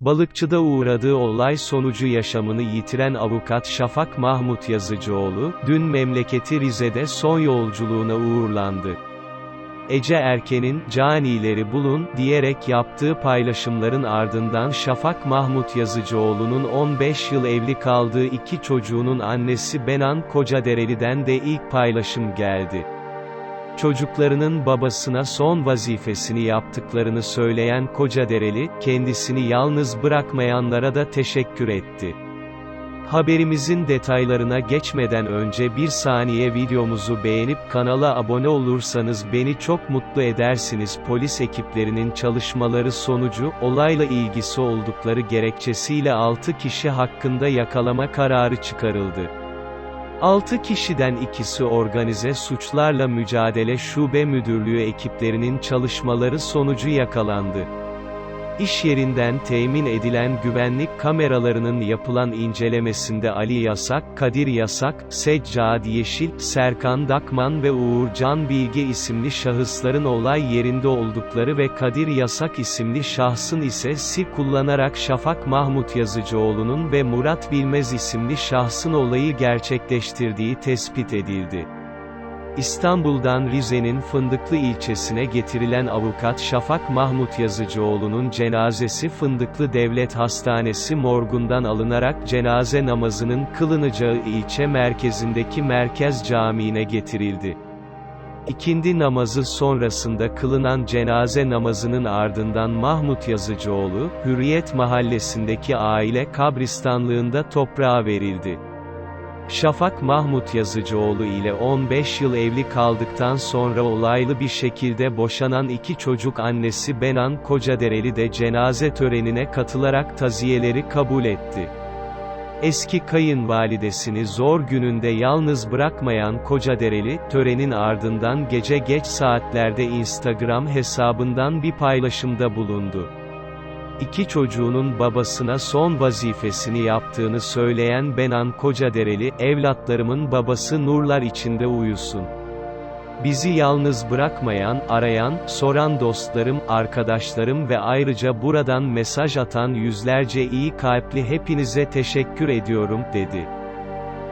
Balıkçıda uğradığı olay sonucu yaşamını yitiren avukat Şafak Mahmut Yazıcıoğlu, dün memleketi Rize'de son yolculuğuna uğurlandı. Ece Erken'in, canileri bulun, diyerek yaptığı paylaşımların ardından Şafak Mahmut Yazıcıoğlu'nun 15 yıl evli kaldığı iki çocuğunun annesi Benan Kocadereli'den de ilk paylaşım geldi. Çocuklarının babasına son vazifesini yaptıklarını söyleyen Kocadereli, kendisini yalnız bırakmayanlara da teşekkür etti. Haberimizin detaylarına geçmeden önce bir saniye videomuzu beğenip kanala abone olursanız beni çok mutlu edersiniz. Polis ekiplerinin çalışmaları sonucu, olayla ilgisi oldukları gerekçesiyle 6 kişi hakkında yakalama kararı çıkarıldı. 6 kişiden ikisi organize suçlarla mücadele şube müdürlüğü ekiplerinin çalışmaları sonucu yakalandı. İş yerinden temin edilen güvenlik kameralarının yapılan incelemesinde Ali Yasak, Kadir Yasak, Seccad Yeşil, Serkan Dakman ve Uğur Can Bilge isimli şahısların olay yerinde oldukları ve Kadir Yasak isimli şahsın ise si kullanarak Şafak Mahmut Yazıcıoğlu'nun ve Murat Bilmez isimli şahsın olayı gerçekleştirdiği tespit edildi. İstanbul'dan Rize'nin Fındıklı ilçesine getirilen avukat Şafak Mahmut Yazıcıoğlu'nun cenazesi Fındıklı Devlet Hastanesi morgundan alınarak cenaze namazının kılınacağı ilçe merkezindeki Merkez Camii'ne getirildi. İkindi namazı sonrasında kılınan cenaze namazının ardından Mahmut Yazıcıoğlu, Hürriyet Mahallesi'ndeki aile kabristanlığında toprağa verildi. Şafak Mahmut Yazıcıoğlu ile 15 yıl evli kaldıktan sonra olaylı bir şekilde boşanan iki çocuk annesi Benan Kocadereli de cenaze törenine katılarak taziyeleri kabul etti. Eski kayınvalidesini zor gününde yalnız bırakmayan Kocadereli, törenin ardından gece geç saatlerde Instagram hesabından bir paylaşımda bulundu. İki çocuğunun babasına son vazifesini yaptığını söyleyen Benan Kocadereli, evlatlarımın babası nurlar içinde uyusun. Bizi yalnız bırakmayan, arayan, soran dostlarım, arkadaşlarım ve ayrıca buradan mesaj atan yüzlerce iyi kalpli hepinize teşekkür ediyorum, dedi.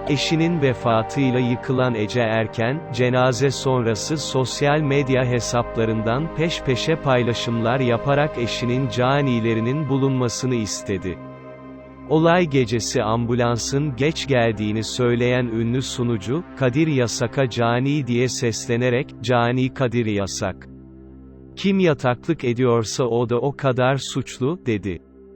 Eşinin vefatıyla yıkılan Ece Erken, cenaze sonrası sosyal medya hesaplarından peş peşe paylaşımlar yaparak eşinin canilerinin bulunmasını istedi. Olay gecesi ambulansın geç geldiğini söyleyen ünlü sunucu, Kadir Yasak'a cani diye seslenerek, cani Kadir Yasak. Kim yataklık ediyorsa o da o kadar suçlu, dedi.